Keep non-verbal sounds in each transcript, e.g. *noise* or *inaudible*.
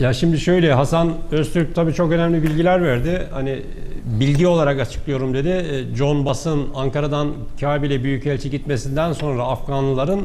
Ya şimdi şöyle Hasan Öztürk tabii çok önemli bilgiler verdi. Hani bilgi olarak açıklıyorum dedi. E, John Bass'ın Ankara'dan Kabil'e büyükelçi gitmesinden sonra Afganlıların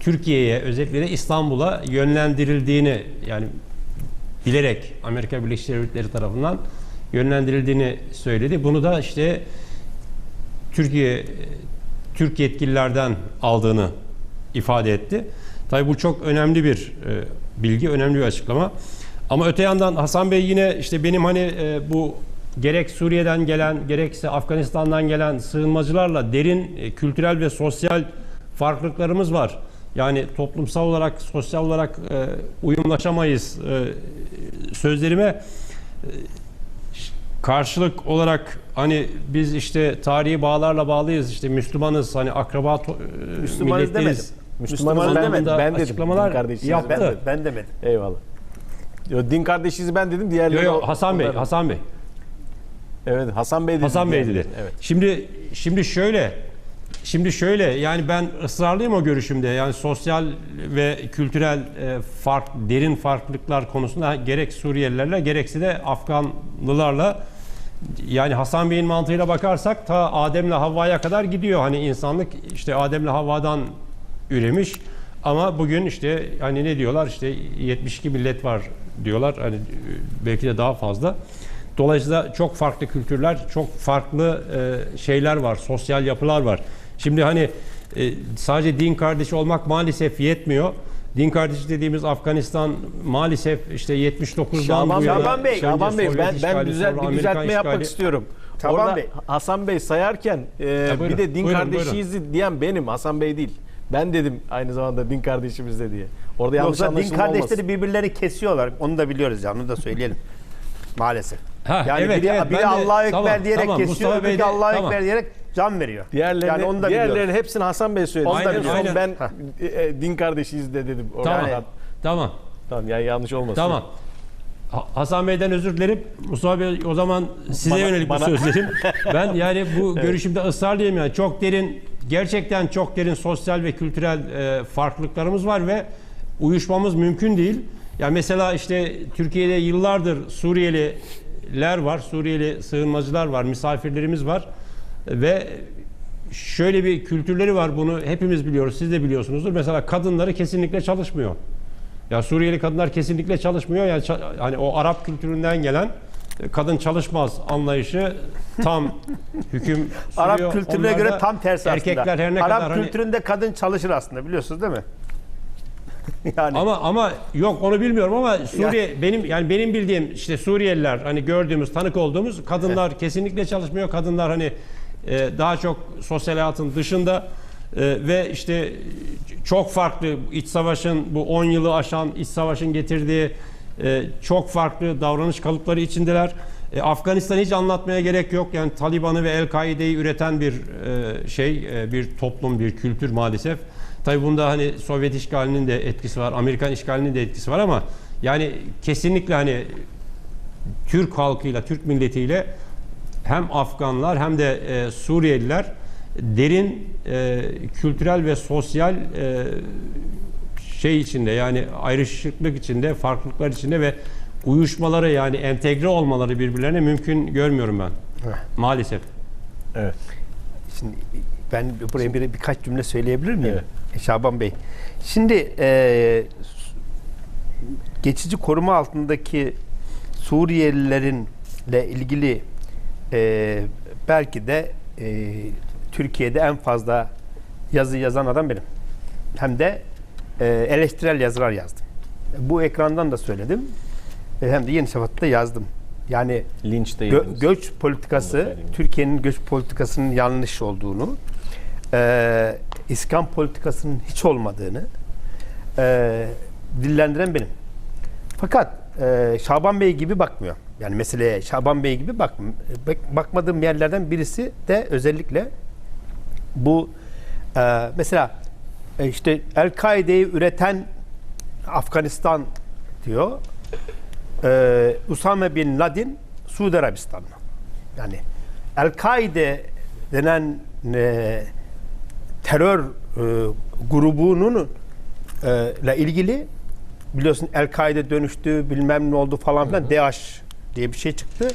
Türkiye'ye özellikle de İstanbul'a yönlendirildiğini yani bilerek Amerika Birleşik Devletleri tarafından yönlendirildiğini söyledi. Bunu da işte Türkiye Türk yetkililerden aldığını ifade etti. Tabii bu çok önemli bir e, bilgi, önemli bir açıklama. Ama öte yandan Hasan Bey yine işte benim hani e, bu gerek Suriye'den gelen gerekse Afganistan'dan gelen sığınmacılarla derin e, kültürel ve sosyal farklılıklarımız var. Yani toplumsal olarak, sosyal olarak e, uyumlaşamayız e, sözlerime karşılık olarak hani biz işte tarihi bağlarla bağlıyız işte Müslümanız hani akraba e, Müslümanız milletiyiz. demedim. Müslümanız Müslümanız ben, demedim. Ben dedim. açıklamalar din kardeşiyiz. yaptı. Ben, ben demedim. Eyvallah. Yo, din kardeşiyiz ben dedim. Diğerleri Yo, yo, Hasan Bey, onlar- Hasan Bey. Evet Hasan Bey dedi. Hasan Bey dedi. Evet. Şimdi şimdi şöyle Şimdi şöyle yani ben ısrarlıyım o görüşümde. Yani sosyal ve kültürel e, fark derin farklılıklar konusunda gerek Suriyelilerle gerekse de Afganlılarla yani Hasan Bey'in mantığıyla bakarsak ta Adem'le Havva'ya kadar gidiyor. Hani insanlık işte Adem'le Havva'dan üremiş. Ama bugün işte hani ne diyorlar işte 72 millet var diyorlar. Hani e, belki de daha fazla. Dolayısıyla çok farklı kültürler, çok farklı e, şeyler var, sosyal yapılar var. Şimdi hani e, sadece din kardeşi olmak maalesef yetmiyor. Din kardeşi dediğimiz Afganistan maalesef işte 79'dan Şaban, bu yana Şaban Bey, Şaban Bey ben, ben işgali, düzel, sonra bir düzeltme yapmak işgali. istiyorum. Şaban Orada Bey. Hasan Bey sayarken e, buyurun, bir de din buyurun, kardeşiyiz diyen benim Hasan Bey değil. Ben dedim aynı zamanda din kardeşimiz de diye. Orada yanlış Yoksa din anlaşılma kardeşleri olmasın. birbirlerini kesiyorlar. Onu da biliyoruz yani. Onu da söyleyelim. Maalesef. Ha, yani evet, biri, evet, biri ben de- Allahu Ekber tamam, diyerek tamam, kesiyor, Mustafa öbürü Bey de de- Allahu tamam. Ekber diyerek can veriyor. Diğerlerini, yani onu da diğerlerini biliyoruz. hepsini Hasan Bey söyledi. Onu da En son ben e, e, din kardeşiyiz de dedim. Orada Tamam. yani- Tamam. Tamam yani yanlış olmasın. Tamam. Ha- Hasan Bey'den özür dilerim. Mustafa Bey o zaman size Bana- yönelik bana- bu sözlerim. *laughs* ben yani bu görüşümde ısrarlıyım yani. Çok derin, gerçekten çok derin sosyal ve kültürel e, farklılıklarımız var ve uyuşmamız mümkün değil. Ya mesela işte Türkiye'de yıllardır Suriyeliler var, Suriyeli sığınmacılar var, misafirlerimiz var ve şöyle bir kültürleri var bunu hepimiz biliyoruz, siz de biliyorsunuzdur. Mesela kadınları kesinlikle çalışmıyor. Ya Suriyeli kadınlar kesinlikle çalışmıyor. Yani hani o Arap kültüründen gelen kadın çalışmaz anlayışı tam *laughs* hüküm sürüyor. Arap kültürüne Onlar göre da tam tersi erkekler aslında. her ne Arap kadar hani- kültüründe kadın çalışır aslında biliyorsunuz değil mi? *laughs* yani ama ama yok onu bilmiyorum ama Suriye benim yani benim bildiğim işte Suriyeliler hani gördüğümüz tanık olduğumuz kadınlar kesinlikle çalışmıyor. Kadınlar hani e, daha çok sosyal hayatın dışında e, ve işte çok farklı iç savaşın bu 10 yılı aşan iç savaşın getirdiği e, çok farklı davranış kalıpları içindeler. E, Afganistan'ı hiç anlatmaya gerek yok. Yani Taliban'ı ve El-Kaide'yi üreten bir e, şey, e, bir toplum, bir kültür maalesef. Tabii bunda hani Sovyet işgalinin de etkisi var, Amerikan işgalinin de etkisi var ama yani kesinlikle hani Türk halkıyla, Türk milletiyle hem Afganlar hem de e, Suriyeliler derin e, kültürel ve sosyal e, şey içinde yani ayrışıklık içinde, farklılıklar içinde ve uyuşmaları yani entegre olmaları birbirlerine mümkün görmüyorum ben. Maalesef. Evet. Şimdi ben buraya bir, birkaç cümle söyleyebilir miyim? Evet. E, Şaban Bey. Şimdi e, geçici koruma altındaki Suriyelilerinle ilgili e, belki de e, Türkiye'de en fazla yazı yazan adam benim. Hem de e, eleştirel yazılar yazdım. Bu ekrandan da söyledim. E, hem de Yeni Şafak'ta yazdım. Yani Linç de Gö- göç politikası. Türkiye'nin göç politikasının yanlış olduğunu, e, İskan politikasının hiç olmadığını e, dillendiren benim. Fakat e, Şaban Bey gibi bakmıyor. Yani meseleye Şaban Bey gibi bak- bakmadığım yerlerden birisi de özellikle bu e, mesela e, işte El-Kaide'yi üreten Afganistan diyor. Ee, Usame bin Laden Suudi Arabistanlı. Yani El-Kaide denen e, terör e, grubunun e, ile ilgili biliyorsun El-Kaide dönüştü, bilmem ne oldu falan filan. DAEŞ diye bir şey çıktı.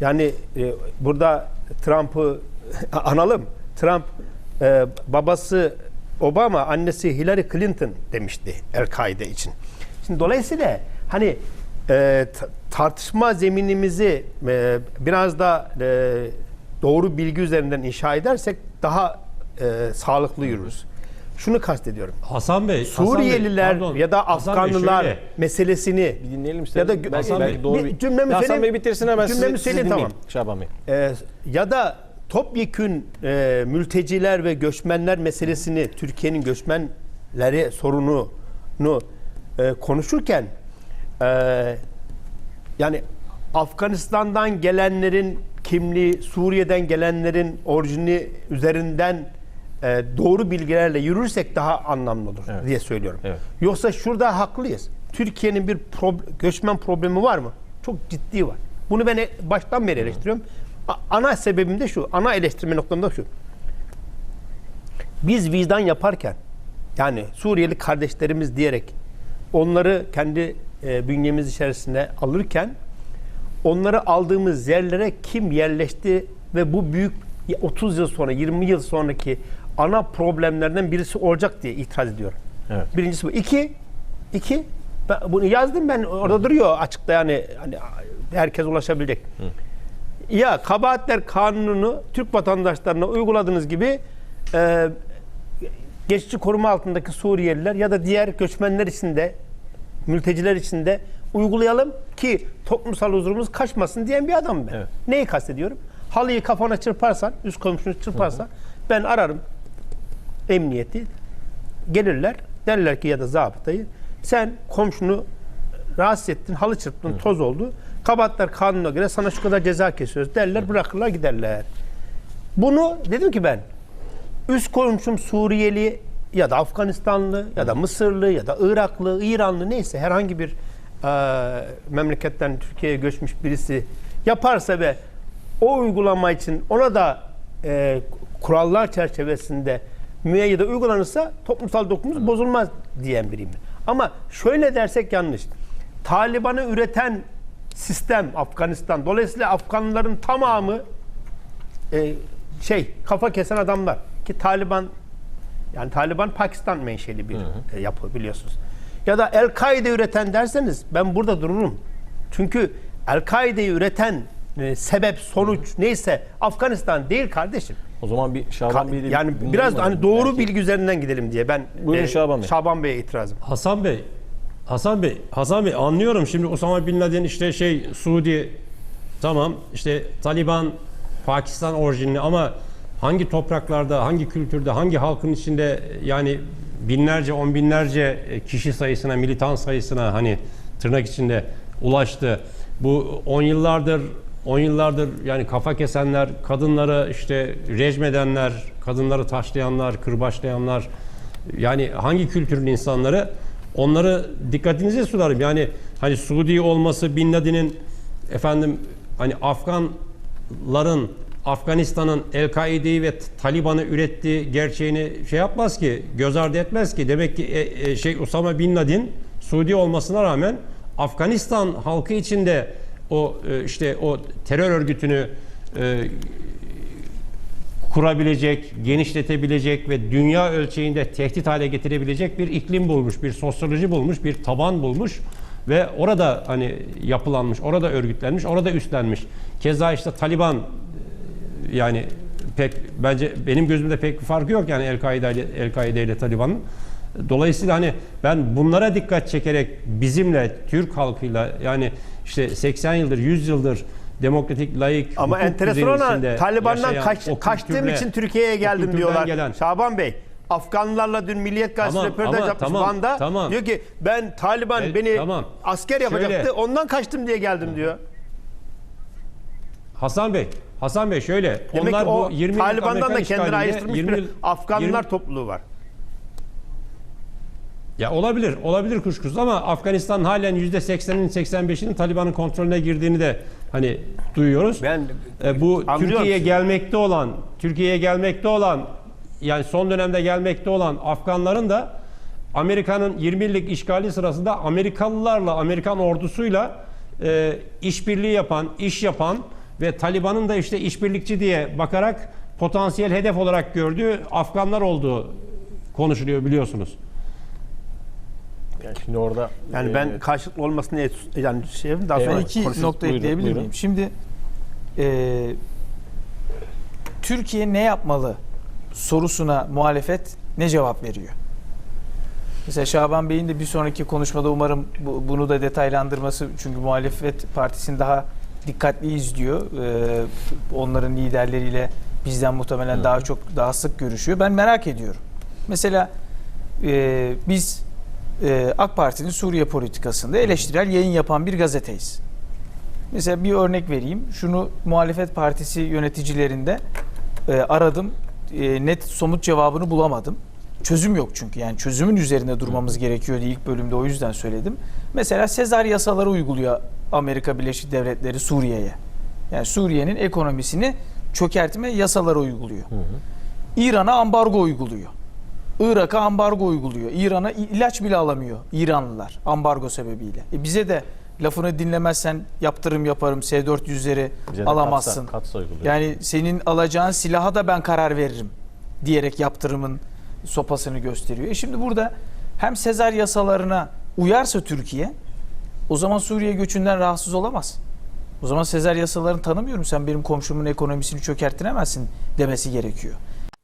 Yani e, burada Trump'ı *laughs* analım. Trump e, babası Obama, annesi Hillary Clinton demişti El-Kaide için. Şimdi dolayısıyla hani e, ta- tartışma zeminimizi e, biraz da e, doğru bilgi üzerinden inşa edersek daha e, sağlıklı yürürüz. Şunu kastediyorum. Hasan Bey, Hasan Bey, Suriyeliler ya da Hasan Bey, Afganlılar şöyle, meselesini Bir dinleyelim ya istedim. da belki, Hasan belki Bey, doğru bir cümlemi Ya Hasan söyleyeyim. Bey bitirsin hemen Cümlemi sizi, söyleyeyim, tamam. Şaban Bey. Ee, ya da topyekün e, mülteciler ve göçmenler meselesini Türkiye'nin göçmenleri sorununu e, konuşurken e, yani Afganistan'dan gelenlerin kimliği, Suriye'den gelenlerin orijini üzerinden e, doğru bilgilerle yürürsek daha anlamlı olur Evet. diye söylüyorum. Evet. Yoksa şurada haklıyız. Türkiye'nin bir prob- göçmen problemi var mı? Çok ciddi var. Bunu ben baştan beri eleştiriyorum. Ana sebebim de şu, ana eleştirme noktam da şu. Biz vicdan yaparken, yani Suriyeli kardeşlerimiz diyerek onları kendi e, bünyemiz içerisine alırken onları aldığımız yerlere kim yerleşti ve bu büyük 30 yıl sonra 20 yıl sonraki ana problemlerden birisi olacak diye itiraz ediyorum. Evet. Birincisi bu. İki, iki ben bunu yazdım ben orada duruyor açıkta yani hani herkes ulaşabilecek. Ya kabahatler kanununu Türk vatandaşlarına uyguladığınız gibi e, geçici koruma altındaki Suriyeliler ya da diğer göçmenler için de mülteciler için de uygulayalım ki toplumsal huzurumuz kaçmasın diyen bir adamım ben. Evet. Neyi kastediyorum? Halıyı kafana çırparsan, üst komşunu çırparsan ben ararım emniyeti gelirler derler ki ya da zabıtayı sen komşunu rahatsız ettin, halı çırptın, toz oldu. Kabahatler kanuna göre sana şu kadar ceza kesiyoruz derler, bırakırlar giderler. Bunu dedim ki ben üst komşum Suriyeli ya da Afganistanlı ya da Mısırlı ya da Iraklı, İranlı neyse herhangi bir e, memleketten Türkiye'ye göçmüş birisi yaparsa ve o uygulama için ona da e, kurallar çerçevesinde müeyyide uygulanırsa toplumsal dokumumuz bozulmaz diyen biriyim. Ama şöyle dersek yanlış. Taliban'ı üreten sistem Afganistan. Dolayısıyla Afganların tamamı e, şey kafa kesen adamlar ki Taliban yani Taliban Pakistan menşeli bir e, yapı biliyorsunuz. Ya da El-Kaide üreten derseniz ben burada dururum. Çünkü El-Kaide'yi üreten e, sebep sonuç neyse Afganistan değil kardeşim. O zaman bir Şaban Bey'le yani biraz hani doğru Belki- bilgi üzerinden gidelim diye ben Buyurun Şaban Bey. Şaban Bey'e itirazım. Hasan Bey, Hasan Bey, Hasan Bey anlıyorum şimdi Osama Bin Laden işte şey Suudi tamam işte Taliban Pakistan orijinli ama hangi topraklarda, hangi kültürde, hangi halkın içinde yani binlerce, on binlerce kişi sayısına, militan sayısına hani tırnak içinde ulaştı. Bu on yıllardır on yıllardır yani kafa kesenler, kadınları işte rejmedenler, kadınları taşlayanlar, kırbaçlayanlar yani hangi kültürün insanları onları dikkatinize sunarım. Yani hani Suudi olması Bin Laden'in efendim hani Afganların Afganistan'ın El-Kaide'yi ve Taliban'ı ürettiği gerçeğini şey yapmaz ki, göz ardı etmez ki. Demek ki e, e, şey Osama Bin Laden Suudi olmasına rağmen Afganistan halkı içinde o e, işte o terör örgütünü e, kurabilecek, genişletebilecek ve dünya ölçeğinde tehdit hale getirebilecek bir iklim bulmuş, bir sosyoloji bulmuş, bir taban bulmuş ve orada hani yapılanmış, orada örgütlenmiş, orada üstlenmiş. Keza işte Taliban e, yani pek bence benim gözümde pek bir farkı yok yani El-Kaide ile El-Kaide ile Taliban'ın. Dolayısıyla hani ben bunlara dikkat çekerek bizimle Türk halkıyla yani işte 80 yıldır 100 yıldır demokratik layık Ama enteresan olan Taliban'dan kaç, kaçtığım için Türkiye'ye geldim diyorlar. gelen- Şaban Bey Afganlarla dün Milliyet Gazetesi Tamam, röportaj ama yapmış tamam, Van'da. tamam. Diyor ki ben Taliban E, beni tamam. asker yapacaktı. Şöyle. Ondan kaçtım diye geldim diyor. Hasan Bey, Hasan Bey şöyle. Demek onlar o bu 20 yıllık Taliban'dan da kendini ayrıştırmış 20 bir Afganlar 20 topluluğu var. Ya olabilir, olabilir kuşkusuz ama Afganistan halen %80'in 85'inin Taliban'ın kontrolüne girdiğini de hani duyuyoruz. Ben E, bu Türkiye'ye gelmekte olan, Türkiye'ye gelmekte olan yani son dönemde gelmekte olan Afganların da Amerika'nın 20 yıllık işgali sırasında Amerikalılarla, Amerikan ordusuyla e, işbirliği yapan, iş yapan ve Taliban'ın da işte işbirlikçi diye bakarak potansiyel hedef olarak gördüğü Afganlar olduğu konuşuluyor biliyorsunuz. Yani şimdi orada Yani e, ben karşılıklı olmasını et- yani şey daha sonra iki konuşuruz. nokta Buyurun, ekleyebilir buyurun. miyim? Şimdi e, Türkiye ne yapmalı sorusuna muhalefet ne cevap veriyor? Mesela Şaban Bey'in de bir sonraki konuşmada umarım bu- bunu da detaylandırması çünkü muhalefet partisini daha dikkatli izliyor. E, onların liderleriyle bizden muhtemelen daha çok daha sık görüşüyor. Ben merak ediyorum. Mesela e, biz e, AK Parti'nin Suriye politikasında eleştirel yayın yapan bir gazeteyiz. Mesela bir örnek vereyim. Şunu muhalefet partisi yöneticilerinde e, aradım. E, net somut cevabını bulamadım. Çözüm yok çünkü. Yani çözümün üzerinde durmamız gerekiyor diye ilk bölümde o yüzden söyledim. Mesela Sezar yasaları uyguluyor Amerika Birleşik Devletleri Suriye'ye. Yani Suriye'nin ekonomisini çökertme yasaları uyguluyor. İran'a ambargo uyguluyor. Irak'a ambargo uyguluyor. İran'a ilaç bile alamıyor İranlılar ambargo sebebiyle. E bize de lafını dinlemezsen yaptırım yaparım S-400'leri bize de alamazsın. Katsa, katsa. Yani senin alacağın silaha da ben karar veririm diyerek yaptırımın sopasını gösteriyor. E şimdi burada hem Sezar yasalarına uyarsa Türkiye o zaman Suriye göçünden rahatsız olamaz. O zaman Sezar yasalarını tanımıyorum sen benim komşumun ekonomisini çökertinemezsin demesi gerekiyor.